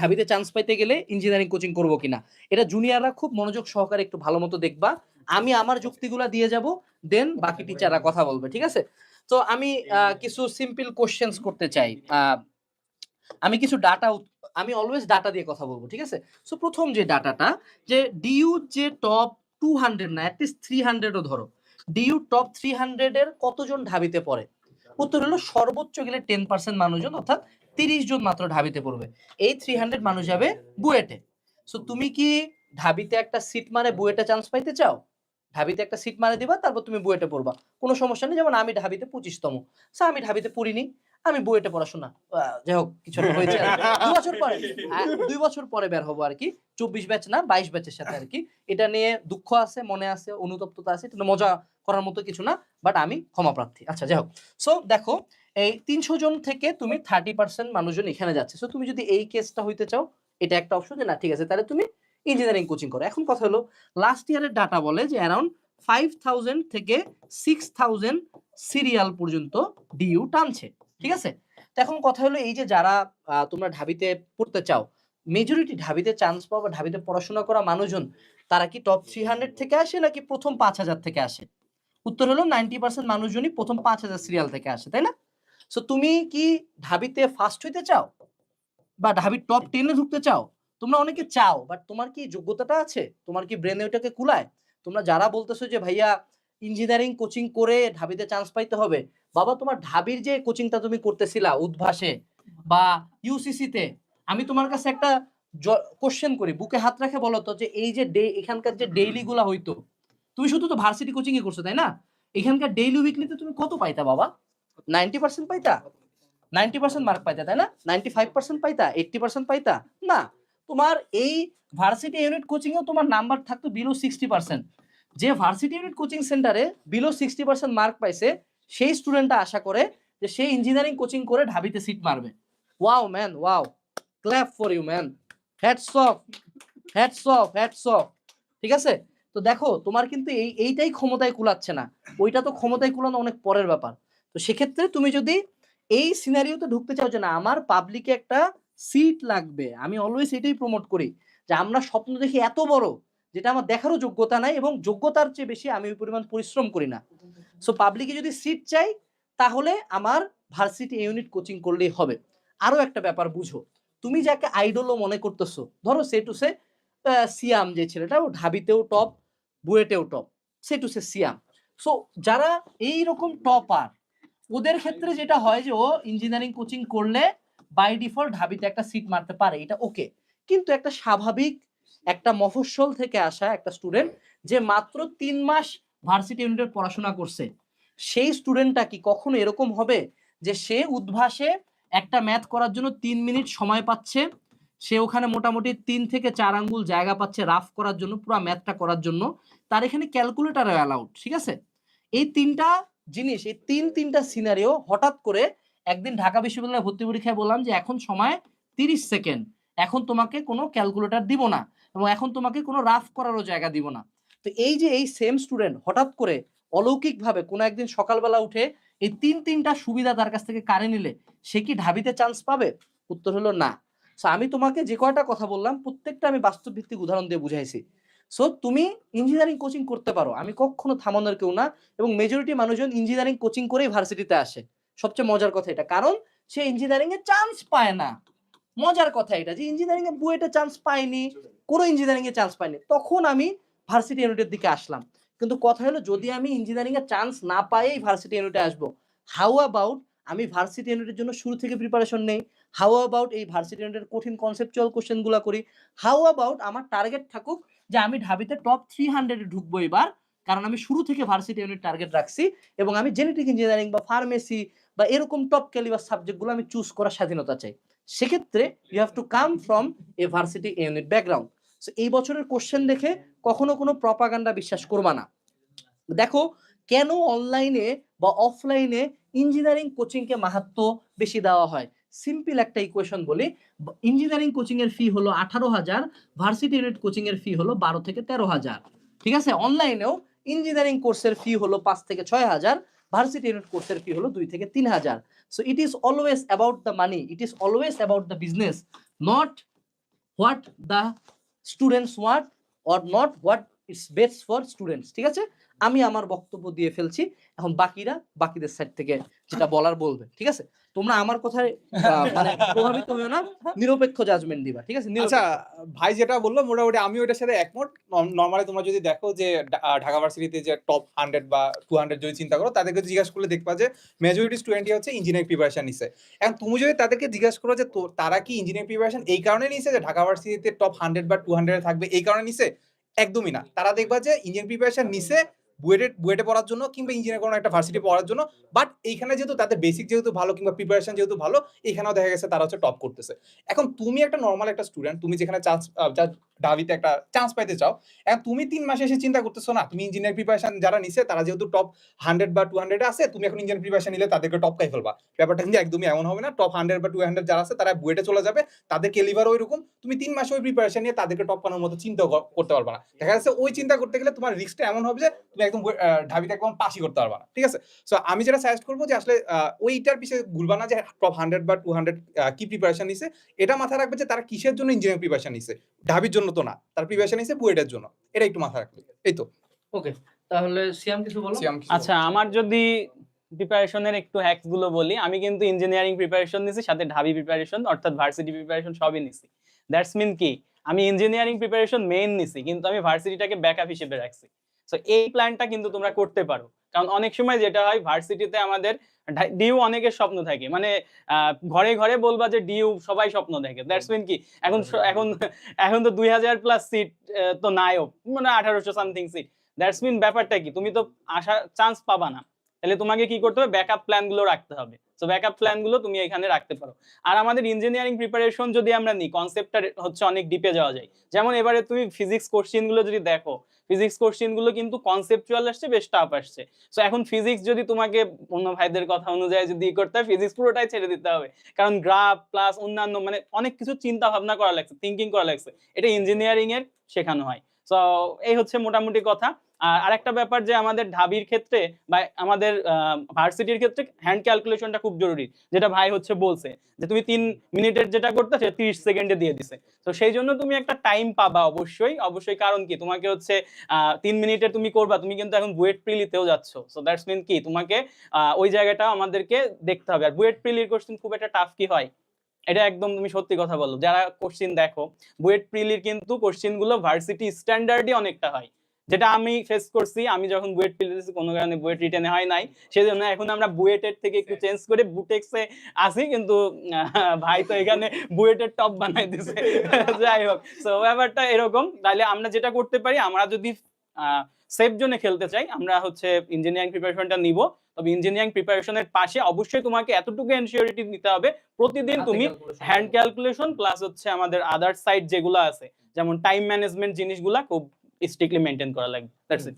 ঢাবিতে chance পাইতে গেলে engineering coaching করব কিনা? এটা জুনিয়ররা খুব মনোযোগ সহকারে একটু ভালো মতো দেখবা। আমি আমার যুক্তিগুলা দিয়ে যাব দেন বাকি টিচাররা কথা বলবে ঠিক আছে? তো আমি আহ, কিছু সিম্পল কোশ্চেন্স করতে চাই। আমি কিছু ডাটা আমি অলওয়েজ ডাটা দিয়ে কথা বলব ঠিক আছে? সো প্রথম যে ডাটাটা যে ডিইউ যে টপ টু হান্ড্রেড না অ্যাটলিস্ট থ্রি হান্ড্রেডও ধরো। ডিইউ টপ থ্রি হান্ড্রেডের কতজন ঢাবিতে পড়ে? উত্তর হলো সর্বোচ্চ গেলে টেন পার্সেন্ট মানুষজন অর্থাৎ তিরিশ জন মাত্র ঢাবিতে পড়বে। এই থ্রি হান্ড্রেড মানুষ যাবে বুয়েটে। সো তুমি কি ঢাবিতে একটা সিট মানে বুয়েটে চান্স পাইতে চাও? ঢাবিতে একটা সিট মানে দিবা, তারপর তুমি বুয়েটে পড়বা। কোনো সমস্যা নেই, যেমন আমি ঢাবিতে পঁচিশতম। সো আমি ঢাবিতে পড়িনি। আমি বুয়েটে পড়াশোনা যাই হোক কিছু হয়েছে দুই বছর পরে দুই বছর পরে বের হব আর কি। চব্বিশ ব্যাচ না, বাইশ ব্যাচের সাথে আর কি। এটা নিয়ে দুঃখ আছে, মনে আছে, অনুতপ্ততা আছে, এটা মজা করার মতো কিছু না বাট আমি ক্ষমা প্রার্থী। আচ্ছা যাই হোক সো দেখো, এই তিনশো জন থেকে তুমি থার্টি পার্সেন্ট মানুষজন এখানে যাচ্ছে। সো তুমি যদি এই কেসটা হইতে চাও, এটা একটা অপশন যে না, ঠিক আছে, তাহলে তুমি ইঞ্জিনিয়ারিং কোচিং করো। এখন কথা হলো লাস্ট ইয়ারের ডাটা বলে যে অ্যারাউন্ড ফাইভ থাউজেন্ড থেকে সিক্স থাউজেন্ড সিরিয়াল পর্যন্ত ডিউ টানছে। ঠিক আছে? তো এখন কথা হলো এই যে যারা তোমরা ঢাবিতে পড়তে চাও মেজরিটি ঢাবিতে চান্স পাওয়া বা ঢাবিতে পড়াশোনা করা মানুষজন, তারা কি টপ থ্রি হান্ড্রেড থেকে আসে নাকি প্রথম পাঁচ হাজার থেকে আসে? উত্তর হলো নাইনটি পার্সেন্ট মানুষজনই প্রথম পাঁচ হাজার সিরিয়াল থেকে আসে, তাই না? সো তুমি কি ঢাবিতে ফার্স্ট হইতে চাও? বা ঢাবির টপ টেনে ঢুকতে চাও? তোমরা অনেকে চাও বাট তোমার কি যোগ্যতাটা আছে? তোমার কি ব্রেনে ওইটাকে কুলায়? তোমরা যারা বলতেছো যে, ভাইয়া ইঞ্জিনিয়ারিং কোচিং করে ঢাবিতে চান্স পাইতে হবে বাবা, তোমার ঢাবির যে কোচিংটা তুমি করতেছিলা উদ্ভাসে বা ইউসিসিতে আমি তোমার কাছে একটা কোশ্চেন করি। বুকে হাত রাখে বলো তো যে এই যে ডে, এখানকার যে ডেইলি গুলা হইতো, তুমি শুধু তো ভার্সিটি কোচিং এ করছ, তাই না? এখানকার ডেইলি উইকলিতে তুমি কত পাইতা বাবা? নাইনটি পার্সেন্ট পাইতা? নাইনটি পার্সেন্ট মার্ক পাইতা, তাই না? নাইনটি ফাইভ পার্সেন্ট পাইতা? এইটটি পার্সেন্ট পাইতা? না। তোমার এই ভার্সিটি ইউনিট কোচিং এও তোমার নাম্বার থাকতো বিলো সিক্সটি পার্সেন্ট যে ভার্সিটি ইউনিট কোচিং সেন্টারে বিলো সিক্সটি পার্সেন্ট মার্ক পাইছে সেই স্টুডেন্টটা আশা করে যে সে ইঞ্জিনিয়ারিং কোচিং করে ঢাবিতে সিট মারবে। Wow man wow clap for you man hats off hats off hats off ঠিক আছে? তো দেখো, তোমার কিন্তু এই, এইটাই ক্ষমতায় কুলাচ্ছে না। ওইটা তো ক্ষমতায় কুলানো অনেক পরের ব্যাপার। তো সেক্ষেত্রে তুমি যদি এই সিনারিওতে ঢুকতে চাও যে না, আমার পাবলিকে একটা সিট লাগবে, আমি অলওয়েজ এটাই প্রমোট করি যে আমরা স্বপ্ন দেখি এত বড়, যেটা আমার দেখারও যোগ্যতা নাই এবং যোগ্যতার চেয়ে বেশি আমি ওই পরিমাণ পরিশ্রম করি না। সো পাবলিকে যদি সিট চাই, তাহলে আমার ভার্সিটি ইউনিট কোচিং করলেই হবে। আরও একটা ব্যাপার বুঝো। তুমি যাকে আইডলও মনে করতেছো, ধরো সে টু সে সিয়াম যে ছেলেটা, ও ঢাবিতেও টপ বুয়েটেও টপ সে টু সে সিয়াম। সো যারা এই রকম টপার ওদের ক্ষেত্রে যেটা হয় যে, ও ইঞ্জিনিয়ারিং কোচিং করলে বাই ডিফল্ট ঢাবিতে একটা সিট মারতে পারে, এটা ওকে কিন্তু একটা স্বাভাবিক, একটা মফস্বল থেকে আসা একটা স্টুডেন্ট যে মাত্র তিন মাস ভার্সিটি ইউনিটের পড়াশোনা করছে। সেই স্টুডেন্টটা কি কখনো এরকম হবে যে সে উদ্ভাসে একটা ম্যাথ করার জন্য তিন মিনিট সময় পাচ্ছে, সে ওখানে মোটামুটি তিন থেকে চার আঙ্গুল জায়গা পাচ্ছে রাফ করার জন্য, পুরো ম্যাথটা করার জন্য, তার এখানে ক্যালকুলেটার অ্যালাউড ঠিক আছে? এই তিনটা জিনিস, এই তিন তিনটা সিনারিও হঠাৎ করে একদিন ঢাকা বিশ্ববিদ্যালয়ে ভর্তি পরীক্ষায় বললাম যে এখন সময় তিরিশ সেকেন্ড, এখন তোমাকে কোনো ক্যালকুলেটর দিব না এবং এখন তোমাকে কোনো রাফ করারও জায়গা দিব না। তো এই যে এই সেম স্টুডেন্ট হঠাৎ করে অলৌকিকভাবে কোনো একদিন সকালবেলা উঠে এই তিন তিনটা সুবিধা তার কাছ থেকে কারে নিলে, সে কি ঢাবিতে চান্স পাবে? উত্তর হলো না। সো আমি তোমাকে যে কয়টা কথা বললাম, প্রত্যেকটা আমি বাস্তব ভিত্তিক উদাহরণ দিয়ে বুঝাইছি। সো তুমি ইঞ্জিনিয়ারিং কোচিং করতে পারো। আমি কখনো থামানোর কেউ না এবং মেজরিটি মানুষজন ইঞ্জিনিয়ারিং কোচিং করেই ভার্সিটিতে আসে। সবচেয়ে মজার কথা এটা। কারণ সে ইঞ্জিনিয়ারিং এ চান্স পায় না। মজার কথা এটা যে ইঞ্জিনিয়ারিং এ বুয়েটে চান্স পায়নি, কোনো ইঞ্জিনিয়ারিং এ চান্স পায়নি। তখন আমি ভার্সিটি ইউনিটের দিকে আসলাম। কিন্তু কথা হলো, যদি আমি ইঞ্জিনিয়ারিং এর চান্স না পাইয়েই ভার্সিটি ইউনিটে আসব হাউ অ্যাবাউট আমি ভার্সিটি ইউনিটের জন্য শুরু থেকে প্রিপারেশন নেই? হাউ অ্যাবাউট এই ভার্সিটি ইউনিটের কঠিন কনসেপচুয়াল কোশ্চেনগুলো করি? হাউ অ্যাবাউট আমার টার্গেট থাকুক যে আমি ঢাবিতে টপ থ্রি হান্ড্রেডে ঢুকবো এবার, কারণ আমি শুরু থেকে ভার্সিটি ইউনিট টার্গেট রাখছি এবং আমি জেনেটিক ইঞ্জিনিয়ারিং বা ফার্মেসি বা এরকম টপ ক্যালিবার সাবজেক্টগুলো আমি চুজ করার স্বাধীনতা চাই। সেক্ষেত্রে you have to come from a varsity unit background so এই বছরের কোশ্চেন দেখে কখনো কোনো প্রপাগান্ডা বিশ্বাস করবা না। দেখো, কেন অনলাইনে বা অফলাইনে ইঞ্জিনিয়ারিং কোচিংকে মাহাত্ম বেশি দেওয়া হয়? সিম্পল একটা ইকুয়েশন বলি। ইঞ্জিনিয়ারিং কোচিং এর ফি হলো আঠারো হাজার ভার্সিটি ইউনিট কোচিং এর ফি হলো বারো থেকে তেরো হাজার। ঠিক আছে? অনলাইনেও ইঞ্জিনিয়ারিং কোর্সের ফি হলো পাঁচ থেকে ছয় হাজার ভার্সিটি ইউনিট কোর্সের ফি হলো দুই থেকে তিন হাজার। So it is always about the money it is always about the business not what the students want or not what it's best for students ঠিক আছে? আমি আমার বক্তব্য দিয়ে ফেলছি। এখন বাকিরা বাকিদের সাইড থেকে যেটা বলার বলবে, ঠিক আছে? তোমরা আমার কথায় মানে প্রভাবিত হয়েও না, নিরপেক্ষ জাজমেন্ট দিবা, ঠিক আছে? আচ্ছা ভাই যেটা বলল, মোটামুটি আমি ওইটার সাথে একমত। নর্মালি তোমরা যদি দেখো যে ঢাকা ভার্সিটিতে যে টপ হান্ড্রেড বা টু হান্ড্রেড যদি চিন্তা করো, তাদেরকে জিজ্ঞাসা করলে দেখবা যে মেজরিটি স্টুডেন্টই হচ্ছে ইঞ্জিনিয়ারিং প্রিপারেশন নিছে। এখন তুমি যদি তাদেরকে জিজ্ঞাসা করো যে তারা কি ইঞ্জিনিয়ারিং প্রিপারেশন এই কারণে নিছে যে, ঢাকা ভার্সিটিতে টপ হান্ড্রেড বা টু হান্ড্রেড থাকবে এই কারণে নিছে? একদমই না। তারা দেখবা যে ইঞ্জিনিয়ারিং প্রিপারেশন নিছে বুয়েটে বুয়েটে পড়ার জন্য কিংবা ইঞ্জিনিয়ার কোনো একটা ভার্সিটি পড়ার জন্য বাট এইখানে যেহেতু তাদের বেসিক যেহেতু ভালো কিংবা প্রিপারেশন যেহেতু ভালো এখানেও দেখা গেছে তারা হচ্ছে টপ করতেছে। এখন তুমি একটা নর্মাল একটা স্টুডেন্ট তুমি যেখানে চান্স ডাবিতে একটা চান্স পাইতে চাও। এখন তুমি তিন মাসে এসে চিন্তা করতেছো না, তুমি ইঞ্জিনিয়ার প্রিপারেশন যারা নিছে, তারা যেহেতু টপ হান্ড্রেড বা টু হান্ড্রেড আছে, তুমি এখন ইঞ্জিনিয়ার প্রিপারেশন নিলে তাদেরকে টপ খাই ফেলবা। ব্যাপারটা কিন্তু একদমই এমন হবে না টপ হান্ড্রেড বা টু হান্ড্রেড যারা আছে, তারা বুয়েটে চলে যাবে, তাদের কেলিভার ওই রকম তুমি তিন মাসে ওই প্রিপারেশন নিয়ে তাদেরকে টপ করার মতো চিন্তা করতে পারবা না। দেখা যাচ্ছে ওই চিন্তা করতে গেলে তোমার রিস্কটা এমন হবে যে, তুমি একদম ঢাবিতে একদম পাসই করতে পারবা না। ঠিক আছে? সো আমি যেটা সাজেস্ট করব যে, আসলে ওইটার পিছিয়ে ঘুরবা না যে টপ হান্ড্রেড বা টু হান্ড্রেড কি প্রিপারেশন নিছে। এটা মাথায় রাখবে যে, তারা কিসের জন্য ইঞ্জিনিয়ারিং প্রিপারেশন নিছে? ঢাবির জন্য তো না। তার প্রিপারেশন নিছে বুয়েটের জন্য। এটা একটু মাথায় রাখবে এই তো। ওকে তাহলে সিয়াম কিছু বলো? আচ্ছা আমার যদি প্রিপারেশনের একটু হ্যাকসগুলো বলি আমি কিন্তু ইঞ্জিনিয়ারিং প্রিপারেশন নিছি সাথে ঢাবি প্রিপারেশন অর্থাৎ ভার্সিটি প্রিপারেশন সবই নিছি। দ্যাটস মিন কি? আমি ইঞ্জিনিয়ারিং প্রিপারেশন মেইন নিছি কিন্তু আমি ভার্সিটিটাকে ব্যাকআপ হিসেবে রাখছি। সো এই প্ল্যানটা কিন্তু তোমরা করতে পারো। কারণ অনেক সময় যেটা হয় ভার্সিটিতে আমাদের ডিউ অনেকের স্বপ্ন থাকে। মানে ঘরে ঘরে বলবা যে ডিউ সবাই স্বপ্ন দেখে। দ্যাটস মিন কি? এখন এখন এখন তো দুই হাজার প্লাস সিট তো নাইও মানে আঠারোশো সামথিং সিট দ্যাটস মিন ব্যাপারটা কি? তুমি তো আসা চান্স পাবা না। তাহলে তোমাকে কি করতে হবে? ব্যাকআপ প্ল্যানগুলো রাখতে হবে। তো ব্যাকআপ প্ল্যানগুলো তুমি এখানে রাখতে পারো। আর আমাদের ইঞ্জিনিয়ারিং প্রিপারেশন যদি আমরা নিই কনসেপ্টটা হচ্ছে অনেক ডিপে যাওয়া যায়। যেমন এবারে তুমি ফিজিক্স কোশ্চেনগুলো যদি দেখো ফিজিক্স কোশ্চেনগুলো কিন্তু কনসেপচুয়াল আসছে, বেশ টাফ আসছে। সো এখন ফিজিক্স যদি তোমাকে অন্য ভাইদের কথা অনুযায়ী যদি করতে হয় ফিজিক্স পুরোটাই ছেড়ে দিতে হবে। কারণ গ্রাফ প্লাস অন্যান্য মানে অনেক কিছু চিন্তা ভাবনা করা লাগছে থিঙ্কিং করা লাগছে। এটা ইঞ্জিনিয়ারিং এর শেখানো হয়। সো এই হচ্ছে মোটামুটি কথা। আর আরেকটা ব্যাপার যে আমাদের ঢাবির ক্ষেত্রে বা আমাদের ভার্সিটির ক্ষেত্রে হ্যান্ড ক্যালকুলেশনটা খুব জরুরি, যেটা ভাই হচ্ছে বলছে যে তুমি তিন মিনিটের যেটা করতে সে তিরিশ সেকেন্ডে দিয়ে দিছে। তো সেই জন্য তুমি একটা টাইম পাবা অবশ্যই। অবশ্যই কারণ কি? তোমাকে হচ্ছে তিন মিনিটে তুমি করবা, তুমি কিন্তু এখন বুয়েট প্রিলিতেও যাচ্ছ। সো দ্যাটস মিন কি? তোমাকে ওই জায়গাটা আমাদেরকে দেখতে হবে। আর বুয়েট প্রিলির কোশ্চেন খুব একটা টাফ কি হয়? এটা একদম তুমি সত্যি কথা বলো। যারা কোশ্চিন দেখো, বুয়েট প্রিলির কিন্তু কোশ্চিনগুলো ভার্সিটি স্ট্যান্ডার্ডই অনেকটা হয়। যেটা আমি ফেস করছি আমি যখন বুয়েট প্রিলিতে কোনো কারণে বুয়েট রিটেনে হয় নাই সেজন্য এখন আমরা বুয়েটের থেকে একটু চেঞ্জ করে বুটেক্সে আসি কিন্তু ভাই তো এখানে বুয়েটের টপ বানাই দিছে। যাই হোক তো ব্যাপারটা এরকম। তাহলে আমরা যেটা করতে পারি আমরা যদি সেফ জোনে খেলতে চাই আমরা হচ্ছে ইঞ্জিনিয়ারিং প্রিপারেশনটা নিব। তবে ইঞ্জিনিয়ারিং প্রিপারেশনের পাশে অবশ্যই তোমাকে এতটুকু এনশিওরিটি নিতে হবে প্রতিদিন তুমি হ্যান্ড ক্যালকুলেশন প্লাস হচ্ছে আমাদের আদার সাইড যেগুলো আছে যেমন টাইম ম্যানেজমেন্ট জিনিসগুলা খুব স্ট্রিক্টলি মেনটেন করা লাগবে দ্যাটস ইট